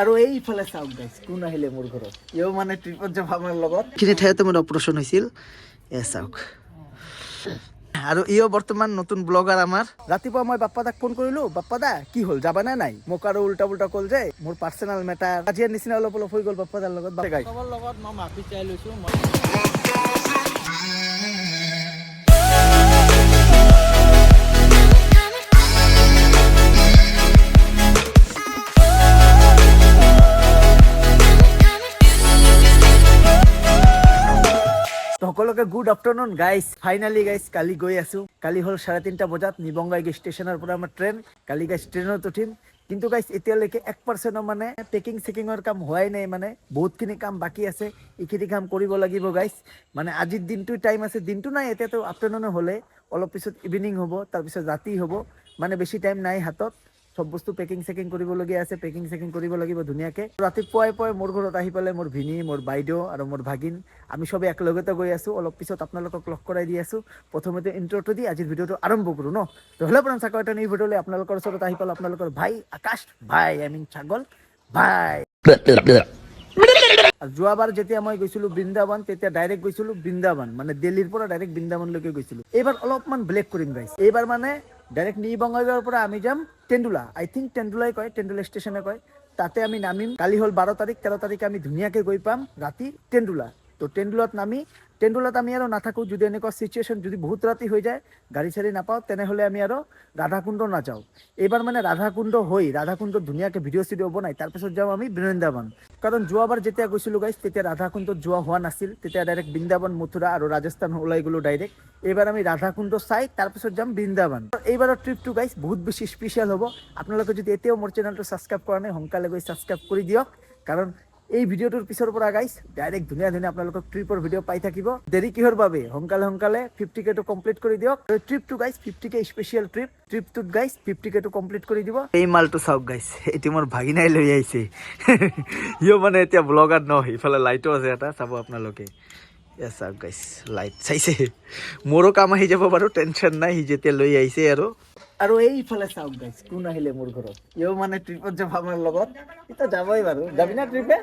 আৰু এইফালে চাওক গাইছ কোন আহিলে মোৰ ঘৰত? ইয়ো মানে ট্ৰিপত যাব আমাৰ লগত। এইখিনি ঠাইতে মোৰ অপাৰেশ্যন হৈছিল। এ চাওক। আৰু ইও বৰ্তমান নতুন ব্লগাৰ আমাৰ। ৰাতিপুৱা মই বাপ্পা দাক ফোন কৰিলো বাপ্পা দা কি হ'ল? যাবানে নাই? মোক আৰু উল্টা পুল্টা ক'ল যে মোৰ পাৰ্চনেল মেটাৰ কাজিয়াৰ নিচিনা অলপ অলপ হৈ গ'ল বাপ্পা দাৰ লগত সকলোকে good afternoon guys finally guys কালি গৈ আছো। কালি হ'ল চাৰে তিনিটা বজাত নিবংগাই ষ্টেচনৰ পৰা আমাৰ ট্ৰেইন। কালি গাইছ ট্ৰেইনত উঠিম। কিন্তু গাইছ এতিয়ালৈকে এক পাৰ্চেণ্টৰ মানে পেকিং চেকিঙৰ কাম হোৱাই নাই মানে। বহুতখিনি কাম বাকী আছে। এইখিনি কাম কৰিব লাগিব গাইছ মানে আজিৰ দিনটো টাইম আছে। দিনটো নাই, এতিয়াতো আফটাৰনুনে হ'লে। অলপ পিছত ইভিনিং হ'ব, তাৰপিছত ৰাতি হ'ব। মানে বেছি টাইম নাই হাতত। চব বস্তু পেকিং চেকিং কৰিবলগীয়া আছে পেকিং চেকিং কৰিব লাগিব ধুনীয়াকে। ৰাতিপুৱাই পুৱাই মোৰ ঘৰত আহি পেলাই মোৰ ভিনী, মোৰ বাইদেউ আৰু মোৰ ভাগিন, আমি চবে একেলগতে গৈ আছো। অলপ পিছত আপোনালোকক লগ কৰাই দি আছো। প্ৰথমতে ইণ্ট্ৰটো দি আজিৰ ভিডিঅ'টো আৰম্ভ কৰোঁ ন? তো পৰা চাকৰ এটা এই ভিডিঅ'লৈ আপোনালোকৰ ওচৰত আহি পেলাই আপোনালোকৰ ভাই আকাশ, ভাই আই মিন ছাগল, ভাই। যোৱাবাৰ যেতিয়া মই গৈছিলো বৃন্দাবন, তেতিয়া ডাইৰেক্ট গৈছিলো বৃন্দাবন মানে দিল্লীৰ পৰা ডাইৰেক্ট বৃন্দাবনলৈকে গৈছিলো। এইবাৰ অলপমান ব্লেক কৰিম গাইছ এইবাৰ মানে ডাইৰেক্ট নি বঙাইগাঁৱৰ পৰা আমি যাম টেণ্ডুলা আই থিংক টেন্ডুলাই কয়, টেন্ডুলা ষ্টেচনে কয়। তাতে আমি নামিম, কালি হ'ল বাৰ তাৰিখ, তেৰ তাৰিখে আমি ধুনীয়াকৈ গৈ পাম ৰাতি টেণ্ডুলা তো টেণ্ডুলাত নামি টেণ্ডুলাত আমি আৰু নাথাকোঁ, যদি এনেকুৱা চিচুৱেশ্যন যদি বহুত ৰাতি হৈ যায়, গাড়ী চাড়ী নাপাওঁ, তেনেহ'লে আমি আৰু ৰাধাকুণ্ড নাযাওঁ। এইবাৰ মানে ৰাধাকুণ্ড হৈ ৰাধাকুণ্ডত ধুনীয়াকৈ ভিডিঅ' চিডিঅ' বনাই তাৰপিছত যাওঁ আমি বৃন্দাবন। কাৰণ যোৱাবাৰ যেতিয়া গৈছিলোঁ গাইছ তেতিয়া ৰাধাকুণ্ডত যোৱা হোৱা নাছিল, তেতিয়া ডাইৰেক্ট বৃন্দাবন, মথুৰা আৰু ৰাজস্থান ওলাই গ'লোঁ ডাইৰেক্ট এইবাৰ আমি ৰাধাকুণ্ড চাই তাৰপিছত যাম বৃন্দাবন। এইবাৰৰ ট্ৰিপটো গাইছ বহুত বেছি স্পেচিয়েল হ'ব। আপোনালোকে যদি এতিয়াও মোৰ চেনেলটো ছাবস্ক্ৰাইব কৰা নাই, সোনকালে গৈ ছাবস্ক্ৰাইব কৰি দিয়ক। কাৰণ এই ভিডিঅ'টোৰ পিছৰ পৰা গাইছ ডাইৰেক্ট ধুনীয়া ধুনীয়া আপোনালোকক ট্ৰিপৰ ভিডিঅ' পাই থাকিব। দেৰি কিহৰ বাবে? সোনকালে সোনকালে ফিফটি কেটো কমপ্লিট কৰি দিয়ক। ট্ৰিপটো guys fifty K special trip ট্ৰিপটোত guys fifty কেটো কমপ্লিট কৰি দিব। এই মালটো চাওক গাইছ এইটো মোৰ ভাগিনাই লৈ আহিছে। সিও মানে এতিয়া ব্লগাৰ নহয় ইফালে লাইটো আছে এটা, চাব আপোনালোকে। চাওক গাইছ লাইট চাইছে। মোৰো কাম আহি যাব বাৰু টেনশ্যন নাই, সি যেতিয়া লৈ আহিছে আৰু। আৰু এইফালে চাওক গাইছ কোন আহিলে মোৰ ঘৰত? ইও মানে ট্ৰিপত যাব আমাৰ লগত এতিয়া যাবই বাৰু। যাবি না ট্ৰিপে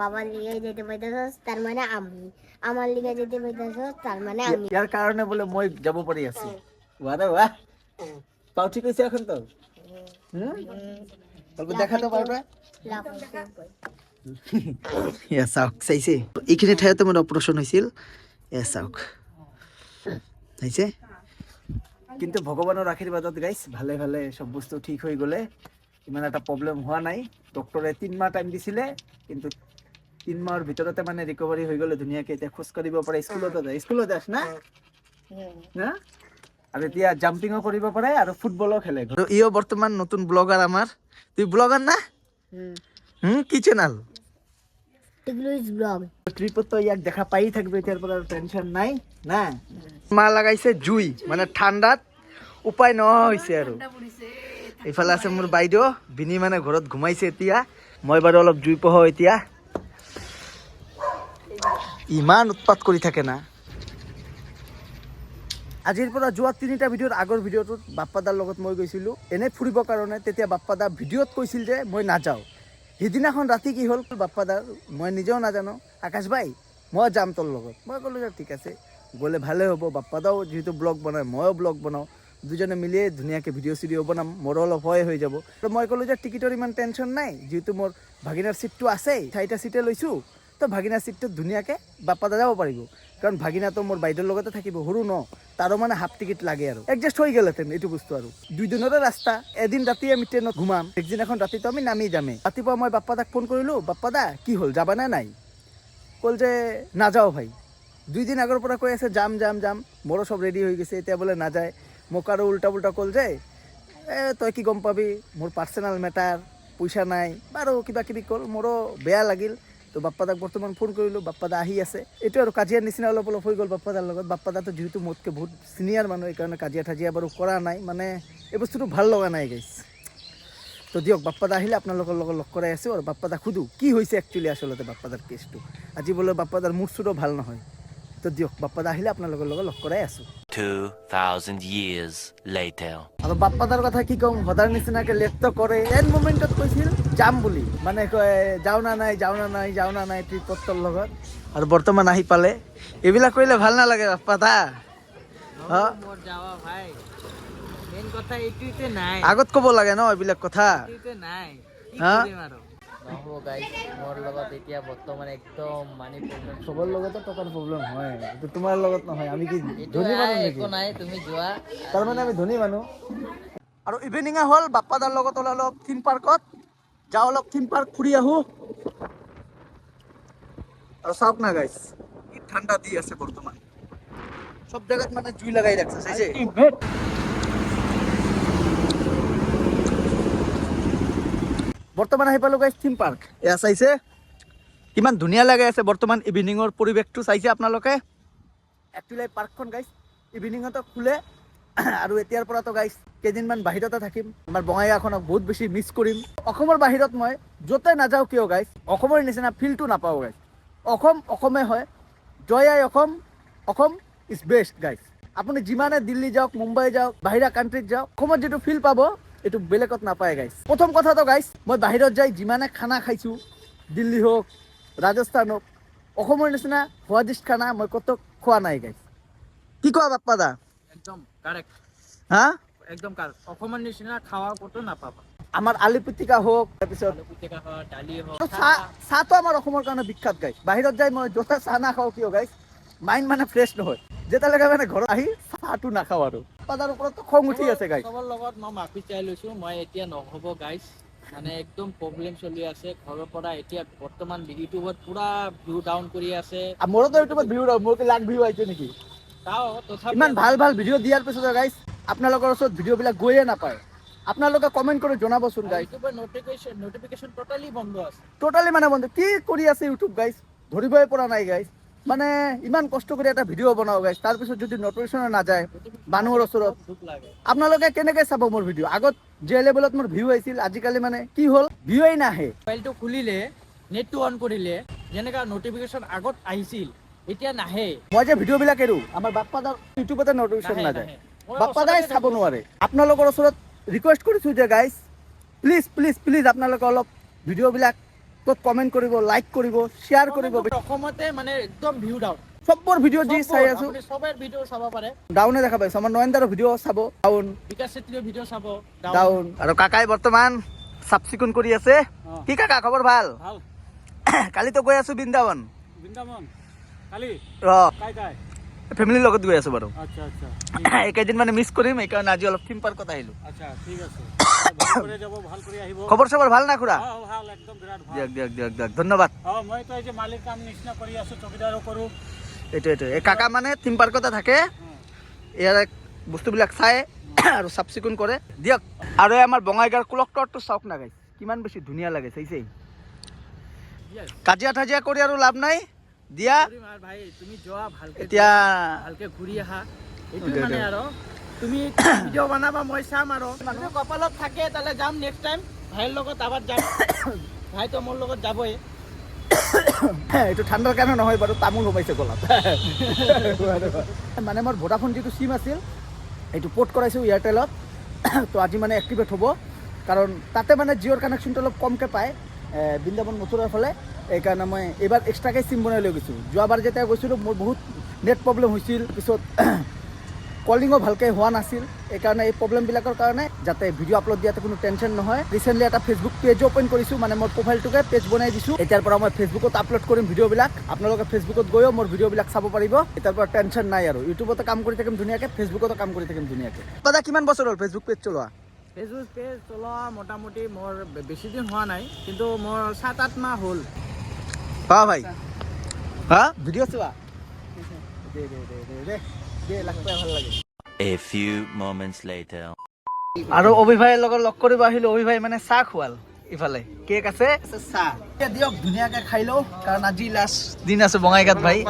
বাবার লিগে যেতে পাইতেছস তার মানে আমি। আমার লিগে যেতে পাইতেছস তার মানে আমি। ইয়াৰ কাৰণে বোলে মই যাব পাৰি আছো। বাহ বাহ পাও ঠিক হৈছে এখন তো হুম? অল্প দেখাতো পারবে এ চাওক চাইছে। এইখিনি ঠাইতে মোৰ অপাৰেশ্যন হৈছিল। এ চাওক। চাইছে? কিন্তু ভগৱানৰ আশীৰ্বাদত গাইছ ভালে ভালে চব বস্তু ঠিক হৈ গ'লে ইমান এটা প্ৰব্লেম হোৱা নাই। ডক্টৰে তিনিমাহ টাইম দিছিলে কিন্তু তিনিমাহৰ ভিতৰতে মানে ৰিকভাৰী হৈ গ'লে ধুনীয়াকৈ এতিয়া খোজ কাঢ়িব পাৰে স্কুলতে যায়। স্কুলত যাছ না? না? আৰু এতিয়া জাম্পিঙো কৰিব পাৰে আৰু ফুটবলো খেলে। ইও বৰ্তমান নতুন ব্লগাৰ আমাৰ। তুই ব্লগাৰ না? হুম কি চেনেল ইজ তো ইয়াক দেখা পাই থাকবে এতিয়াৰ পৰা টেনশ্যন নাই না? মা লগাইছে জুই মানে ঠাণ্ডাত উপায় নোহোৱা হৈছে আৰু। এইফালে আছে মোৰ বাইদেউ বিনি মানে ঘৰত ঘুমাইছে এতিয়া। মই বাৰু অলপ জুই পোহাওঁ এতিয়া। ইমান উৎপাত কৰি থাকে না। আজিৰ পৰা যোৱা তিনিটা ভিডিঅ'ৰ আগৰ ভিডিঅ'টোত বাপ্পাদাৰ লগত মই গৈছিলোঁ। এনেই ফুৰিবৰ কাৰণে তেতিয়া বাপ্পাদা ভিডিঅ'ত কৈছিল যে মই নাযাওঁ। সিদিনাখন ৰাতি কি হ'ল বাপ্পাদাৰ মই নিজেও নাজানো। আকাশ ভাই মই যাম তোৰ লগত। মই ক'লোঁ যে ঠিক আছে গ'লে ভালে হ'ব। বাপ্পাদাও যিহেতু ব্লগ বনায় ময়ো ব্লগ বনাওঁ। দুজনে মিলিয়ে ধুনীয়াকৈ ভিডিঅ' চিডিঅ' বনাম, মোৰো অলপ হয় হৈ যাব। তো মই ক'লোঁ যে টিকেটৰ ইমান টেনশ্যন নাই, যিহেতু মোৰ ভাগিনাৰ ছিটটো আছেই, চাৰিটা ছিটে লৈছোঁ, তো ভাগিনাৰ ছিটটোত ধুনীয়াকৈ বাপ্পাদা যাব পাৰিব। কাৰণ ভাগিনাটো মোৰ বাইদেউৰ লগতে থাকিব, সৰু ন, তাৰো মানে হাফ টিকেট লাগে আৰু। এডজাষ্ট হৈ গ'লহেঁতেন এইটো বস্তু আৰু। দুইদিনৰে ৰাস্তা, এদিন ৰাতি আমি ট্ৰেইনত ঘুমাম নেক্সট ৰাতিটো আমি নামি যামেই ৰাতিপুৱা মই বাপ্পাদাক ফোন কৰিলোঁ, বাপ্পাদা, কি হ'ল যাবানে নাই? ক'ল যে, নাযাওঁ ভাই। দুইদিন আগৰ পৰা কৈ আছে, যাম যাম যাম। মোৰো চব ৰেডি হৈ গৈছে, এতিয়া বোলে নাযায়। মোক আৰু উল্টা পুল্টা ক'ল যে এ, তই কি গম পাবি? মোৰ পাৰ্চনেল মেটাৰ পইচা নাই। বাৰু কিবা কিবি ক'ল, মোৰো বেয়া লাগিল। তো বাপ্পাদাক বৰ্তমান ফোন কৰিলোঁ, বাপ্পাদা আহি আছে। এইটো আৰু কাজিয়াৰ নিচিনা অলপ অলপ হৈ গ'ল বাপ্পাদাৰ লগত। বাপ্পাদাটো যিহেতু মোতকৈ বহুত চিনিয়ৰ মানুহ, সেইকাৰণে কাজিয়া ঠাজিয়া বাৰু কৰা নাই। মানে এই বস্তুটো ভালো লগা নাই গাইছ তো দিয়ক, বাপ্পাদা আহিলে আপোনালোকৰ লগত লগ কৰাই আছোঁ আৰু বাপ্পাদাক সোধোঁ, কি হৈছে একচুৱেলি আচলতে বাপ্পাদাৰ কেছটো আজি বোলে বাপ্পাদাৰ মুড চুডো ভালো নহয়। তো দিয়ক, বাপ্পাদা আহিলে আপোনালোকৰ লগত লগ কৰাই আছোঁ। 2,000 years later. আৰু বাপ্পাদাৰ কথা কি ক'ম সদাৰ নিচিনাকে লেটটো কৰে এন মমেণ্টত কৈছিল যাম বুলি মানে কয় যাওঁ না নাই যাওঁ না নাই যাওঁ না নাই ট্ৰিপতৰ লগত আৰু বৰ্তমান আহি পালে এইবিলাক কৰিলে ভালো নালাগে বাপ্পা দা অ মোৰ যাৱা ভাই মেইন কথা এইটোতে নাই আগত ক'ব লাগে ন এইবিলাক কথা নাই নহ'ব মোৰ লগত এতিয়া বৰ্তমান একদম মানি প্ৰব্লেম চবৰ লগতে টকাৰ প্ৰব্লেম হয় তোমাৰ লগত নহয় আমি কি ধনী মানুহ একো নাই তুমি যোৱা। তাৰমানে আমি ধনী মানুহ। আৰু ইভিনিঙে হ'ল বাপ্পাদাৰ লগত ওলালো অলপ থিম পাৰ্কত যাওঁ অলপ থিম পাৰ্ক ফুৰি আহোঁ। আৰু চাওক না গাইছ কি ঠাণ্ডা দি আছে বৰ্তমান। চব জেগাত মানে জুই লগাই ৰাখছে চাইছে? বৰ্তমান আহি পালোঁ থিম পাৰ্ক এয়া চাইছে, কিমান ধুনীয়া লাগে আছে বৰ্তমান ইভিনিঙৰ পৰিৱেশটো, চাইছে আপোনালোকে? একচুৱেলি পাৰ্কখন গাইছ ইভিনিঙতো খোলে। আৰু এতিয়াৰ পৰাতো গাইছ কেইদিনমান বাহিৰতে থাকিম। আমাৰ বঙাইগাঁওখনক বহুত বেছি মিছ কৰিম। অসমৰ বাহিৰত মই য'তে নাযাওঁ কিয় গাইছ অসমৰ নিচিনা ফিলটো নাপাওঁ গাইছ অসম, অসমে হয়। জয় I Assam Assam is best guys আপুনি যিমানে দিল্লী যাওক, মুম্বাই যাওক, বাহিৰা কাণ্ট্ৰিত যাওক, অসমত যিটো ফিল পাব এইটো বেলেগত নাপায় গাইছ প্ৰথম কথাটো গাইছ মই বাহিৰত যাই যিমানে খানা খাইছোঁ দিল্লী হওক ৰাজস্থান হওক অসমৰ নিচিনা সোৱাদিষ্ট খানা মই ক'তো খোৱা নাই গাইছ কি কোৱা বাপ্পা দা? একদম কাৰেক্ট হা? একদম কাৰেক্ট অসমৰ নিচিনা খাৱা ক'তো নাপাবা। আমাৰ আলু পিটিকা হওক তাৰপিছত চাহ। চাহটো আমাৰ অসমৰ কাৰণে বিখ্যাত গাইছ বাহিৰত যাই মই য'তে চাহ নাখাওঁ কিয় গাইছ মাইণ্ড মানে ফ্ৰেছ নহয়। যেতিয়ালৈকে মানে ঘৰত আহি চাহটো নাখাওঁ আৰু। তাৰ ওপৰততো খং উঠি আছে গাইছ চবৰ লগত মই মাফি চাই লৈছো মই এতিয়া নহ'ব গাইছ মানে একদম প্ৰব্লেম চলি আছে ঘৰৰ পৰা এতিয়া বৰ্তমান ইউটিউবত পুৰা ভিউ ডাউন কৰি আছে। মোৰতো ইউটিউবত ভিউ মোৰ কি লাখ ভিউ আহিছে নেকি? চাওঁ তথাপি ইমান ভালো ভালো ভিডিঅ' দিয়াৰ পিছতো গাইছ আপোনালোকৰ ওচৰত ভিডিঅ'বিলাক গৈয়ে নাপায়। আপোনালোকে কমেণ্ট কৰি জনাবচোন ইউটিউবৰ নটিফিকেশ্যন নটিফিকেশ্যন ট'টেলি বন্ধ আছে। টোটালি মানে বন্ধু কি কৰি আছে ইউটিউব গাইছ ধৰিবই পৰা নাই গাইছ মানে ইমান কষ্ট কৰি এটা ভিডিঅ' বনাওঁ গাইছ তাৰপিছত যদি নটিফিকেশ্যন নাযায় মানুহৰ ওচৰত। আপোনালোকে কেনেকৈ চাব মোৰ ভিডিঅ' আগত যে লেভেলত মোৰ ভিউ আহিছিল আজিকালি মানে কি হ'ল? ভিউৱেই নাহে। মোবাইলটো খুলিলে নেটটো অন কৰিলে যেনেকা নটিফিকেশ্যন আগত আহিছিল এতিয়া নাহে। মই যে ভিডিঅ'বিলাক এৰো আমাৰ বাপ্পাদাৰ ইউটিউবতে নটিফিকেশ্যন নাযায়। বাপ্পাদাই চাব। নোৱাৰে। আপোনালোকৰ ওচৰত ৰিকুৱেষ্ট কৰিছোঁ যে গাইজ প্লিজ প্লিজ প্লিজ আপোনালোকে অলপ ভিডিঅ'বিলাক ক'ত কমেণ্ট কৰিব লাইক কৰিব শ্বেয়াৰ কৰিব অসমতে মানে একদম ভিউ ডাউন চবৰ ভিডিঅ' যি চাই আছোঁ। চবেই ভিডিঅ' চাব পাৰে। ডাউনে দেখা পাইছোঁ। আমাৰ নয়নদাৰৰ ভিডিঅ' চাব। ডাউন বিকাশ চেত্ৰীৰ ভিডিঅ' চাব। ডাউন আৰু কাকাই বৰ্তমান চাফ চিকুণ কৰি আছে। কি কাকা খবৰ ভালো? ভালো। কালিতো গৈ আছো বৃন্দাবন। বৃন্দাবন? কালি? ৰ। কাই কাই? ফেমিলিৰ লগত গৈ আছো বাৰু। আচ্ছা আচ্ছা। এইকেইদিন মানে মিছ কৰিম সেইকাৰণে আজি অলপ থিম পাৰ্কত আহিলো। আচ্ছা ঠিক আছে। কৰি যাব ভালো না ভালো দিয়ক দিয়ক দিয়ক দিয়ক ধন্যবাদ। এইটো এইটো এই কাকা মানে থিম পাৰ্কতে থাকে। ইয়াৰ বস্তুবিলাক চাই আৰু চাফ চিকুণ কৰে। দিয়ক আৰু আমাৰ বঙাইগাঁৱৰ কুলকটৰটো চাওক না গাইছ কিমান বেছি ধুনীয়া লাগে Yes. কাজিয়া তাজিয়া কৰি আৰু লাভ নাই। দিয়া। এতিয়া তুমি ভিডিঅ' বনাবা, মই চাম আৰু। মানুহ কপালত থাকে তাহলে যাম নেক্সট টাইম ভাইৰ লগত আবাৰ যাম। ভাইতো মোৰ লগত যাবই। এইটো ঠাণ্ডাৰ কাৰণে নহয়, বাৰু তামোল সোমাইছে গলাত। মানে মোৰ ভোডাফোন যিটো চিম আছিল, এইটো পৰ্ট কৰাইছোঁ এয়াৰটেলত তো আজি মানে এক্টিভেট হ'ব। কাৰণ তাতে মানে জিঅ'ৰ কানেকশ্যনটো অলপ কমকৈ পায় বৃন্দাবন মথুৰাৰ ফালে। সেইকাৰণে মই এইবাৰ এক্সট্ৰাকৈ চিম বনাই লৈ গৈছোঁ। যোৱাবাৰ যেতিয়া গৈছিলোঁ, মোৰ বহুত নেট প্ৰব্লেম হৈছিল। পিছত কলিঙো ভালকৈ হোৱা নাছিল। সেইকাৰণে এই প্ৰব্লেমবিলাকৰ কাৰণে যাতে ভিডিঅ' আপলোড দিয়াতে কোনো টেনশ্যন নহয়। ৰিচেণ্টলি এটা ফেচবুক পেজ অ'পেন কৰিছোঁ মানে মোৰ প্ৰফাইলটোকে পেজ বনাই দিছোঁ। এতিয়াৰ পৰা মই ফেচবুকত আপলোড কৰিম ভিডিঅ'বিলাক আপোনালোকে ফেচবুকত গৈও মোৰ ভিডিঅ'বিলাক চাব পাৰিব। এতিয়াৰ পৰা টেনশ্যন নাই আৰু। ইউটিউবতো কাম কৰি থাকিম ধুনীয়াকৈ ফেচবুকতো কাম কৰি থাকিম ধুনীয়াকৈ। দাদা কিমান বছৰ হ'ল ফেচবুক পেজ চলোৱা? ফেচবুক পেজ চলোৱা মোটামুটি মোৰ বে- বেছি দিন হোৱা নাই কিন্তু মোৰ সাত আঠ মাহ হ'ল। হা ভাই। হা? ভিডিঅ' চোৱা? দে দে দে দে দে। A few moments later. আৰু অভিভাইৰ লগত লগ কৰিব আহিলো। অভিভাই মানে চাহ খোৱাল ইফালে। কেক আছে? চাহ। এতিয়া দিয়ক ধুনীয়াকে খাই লওঁ কাৰণ আজি লাষ্ট দিন আছে বঙাইগাঁত ভাই।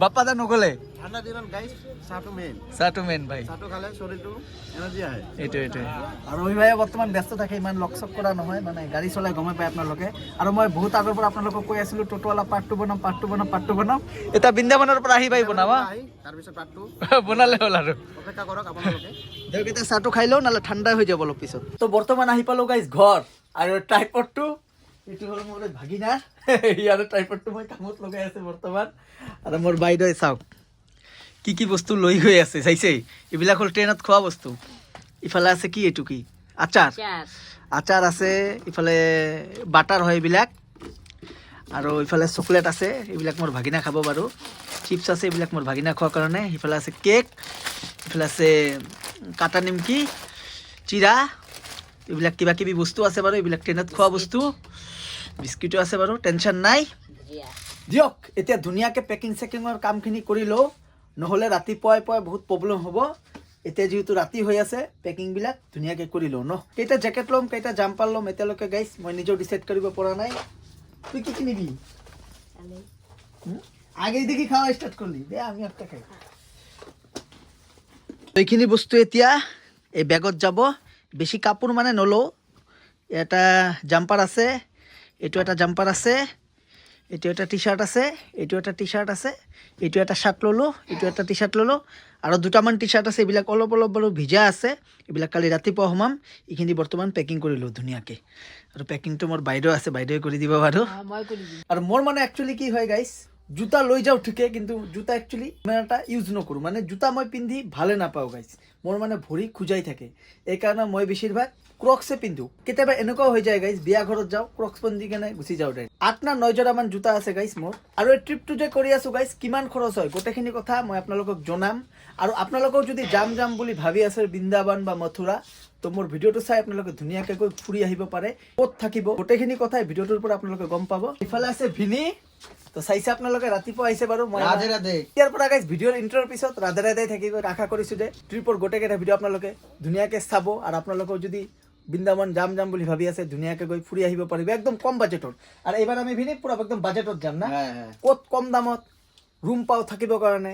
বাপ্পা দা নগলে? ঠাণ্ডা দিনত গাইছ চাহটো মেইন চাহটো মেইন ভাই। চাহটো খালে শৰীৰটো এনাৰ্জি আহে। এইটো এইটোৱে আৰু অভিভায়ে বৰ্তমান ব্যস্ত থাকে ইমান লগ চগ কৰা নহয় মানে গাড়ী চলাই গমে পায় আপোনালোকে। আৰু মই বহুত আগৰ পৰা আপোনালোকক কৈ আছিলোঁ টোটোৱালা পাৰ্টটো বনাম পাৰ্টটো বনাম পাৰ্টটো বনাম। এতিয়া বৃন্দাবনৰ পৰা আহি পাই বনাবা তাৰপিছত পাতটো বনালে হ'ল আৰু। অপেক্ষা কৰক আপোনালোকে। দেউক এতিয়া চাহটো খাই লওঁ নহ'লে ঠাণ্ডা হৈ যাব অলপ পিছত। তো বৰ্তমান আহি পালোঁ গাইজ ঘৰ। আৰু ট্ৰাইপডটো এইটো হ'ল মোৰ ভাগিনাৰ। ইয়াৰ ট্ৰাইপডটো মই কামত লগাই আছে বৰ্তমান। আৰু মোৰ বাইদেৱে চাওক কি কি বস্তু লৈ গৈ আছে চাইছে? এইবিলাক হ'ল ট্ৰেইনত খোৱা বস্তু। ইফালে আছে কি এইটো কি? আচাৰ। আচাৰ। আছে ইফালে বাটাৰ হয় এইবিলাক। আৰু ইফালে চকলেট আছে এইবিলাক মোৰ ভাগিনা খাব বাৰু। চিপছ আছে এইবিলাক মোৰ ভাগিনা খোৱাৰ কাৰণে। ইফালে আছে কেক ইফালে আছে কাটা নিমকি চিৰা। এইবিলাক কিবা কিবি বস্তু আছে বাৰু এইবিলাক ট্ৰেইনত খোৱা বস্তু বিস্কুটো আছে বাৰু টেনশ্যন নাই। দিয়ক এতিয়া ধুনীয়াকৈ পেকিং চেকিঙৰ কামখিনি কৰি লওঁ নহ'লে ৰাতিপুৱাই পুৱাই বহুত প্ৰব্লেম হ'ব। এতিয়া যিহেতু ৰাতি হৈ আছে পেকিংবিলাক ধুনীয়াকৈ কৰি লওঁ ন। কেইটা জেকেট ল'ম কেইটা জাম্পাৰ ল'ম এতিয়ালৈকে গাইছ মই নিজেও ডিচাইড কৰিব পৰা নাই। তুই কি কিনিবি? আগেই দেখি খাওয়া স্টার্ট করলি দে আমি একটা খাই। এইখিনি বস্তু এতিয়া এই বেগত যাব। বেছি কাপোৰ মানে নলওঁ এটা জাম্পাৰ আছে এটা জাম্পাৰ আছে এইটো এটা টি চাৰ্ট আছে এটা টি চাৰ্ট আছে এটা চাৰ্ট ল'লোঁ এইটো এটা টি চাৰ্ট ল'লোঁ। আৰু দুটামান টি চাৰ্ট আছে এইবিলাক অলপ অলপ বাৰু ভিজা আছে এইবিলাক কালি ৰাতিপুৱা সোমাম এইখিনি বৰ্তমান পেকিং কৰিলোঁ ধুনীয়াকৈ। আৰু পেকিংটো মোৰ বাইদেউ আছে বাইদেৱে কৰি দিব বাৰু। আৰু মোৰ মানে একচুৱেলি কি হয় গাইছ জোতা লৈ যাওঁ ঠিকে, কিন্তু জোতা একচুৱেলি ইমান ইউজ নকৰোঁ। মানে জোতা মই পিন্ধি ভালে নাপাওঁ গাইছ মোৰ মানে ভৰি খোজাই থাকে। এইকাৰণে মই বেছিভাগ ক্ৰক্সে পিন্ধো। কেতিয়াবা এনেকুৱাও হৈ যায় গাইছ বিয়া ঘৰত যাওঁ ক্ৰক্স পিন্ধি কেনে গুচি যাওঁ ডাইৰেক্ট আঠ না নয়জোৰামান জোতা আছে গাইছ মোৰ। আৰু এই ট্ৰিপটো যে কৰি আছোঁ গাইছ কিমান খৰচ হয়? গোটেইখিনি কথা মই আপোনালোকক জনাম। আৰু আপোনালোকেও যদি যাম যাম বুলি ভাবি আছে বৃন্দাবন বা মথুৰা, তো মোৰ ভিডিঅ'টো চাই আপোনালোকে ধুনীয়াকৈ ফুৰি আহিব পাৰে। ক'ত থাকিব? গোটেইখিনি কথাই ভিডিঅ'টোৰ পৰা আপোনালোকে গম পাব। ইফালে আছে ভিনি। তো চাইছে আপোনালোকে ৰাতিপুৱা আহিছে বাৰু মই ৰাধে ৰাধে। ইয়াৰ পৰা গাইজ ভিডিঅ'ৰ ইণ্টাৰ পিছত ৰাধে ৰাধে থাকি আশা কৰিছোঁ যে ট্ৰিপৰ গোটেইকেইটা ভিডিঅ' আপোনালোকে ধুনীয়াকৈ চাব আৰু আপোনালোকেও যদি বৃন্দাবন যাম যাম বুলি ভাবি আছে ধুনীয়াকৈ গৈ ফুৰি আহিব পাৰিব একদম কম বাজেটত আৰু এইবাৰ আমি ভিনি পূৰা একদম বাজেটত যাম না? হ্যাঁ হ্যাঁ। ক'ত কম দামত ৰুম পাওঁ থাকিবৰ কাৰণে?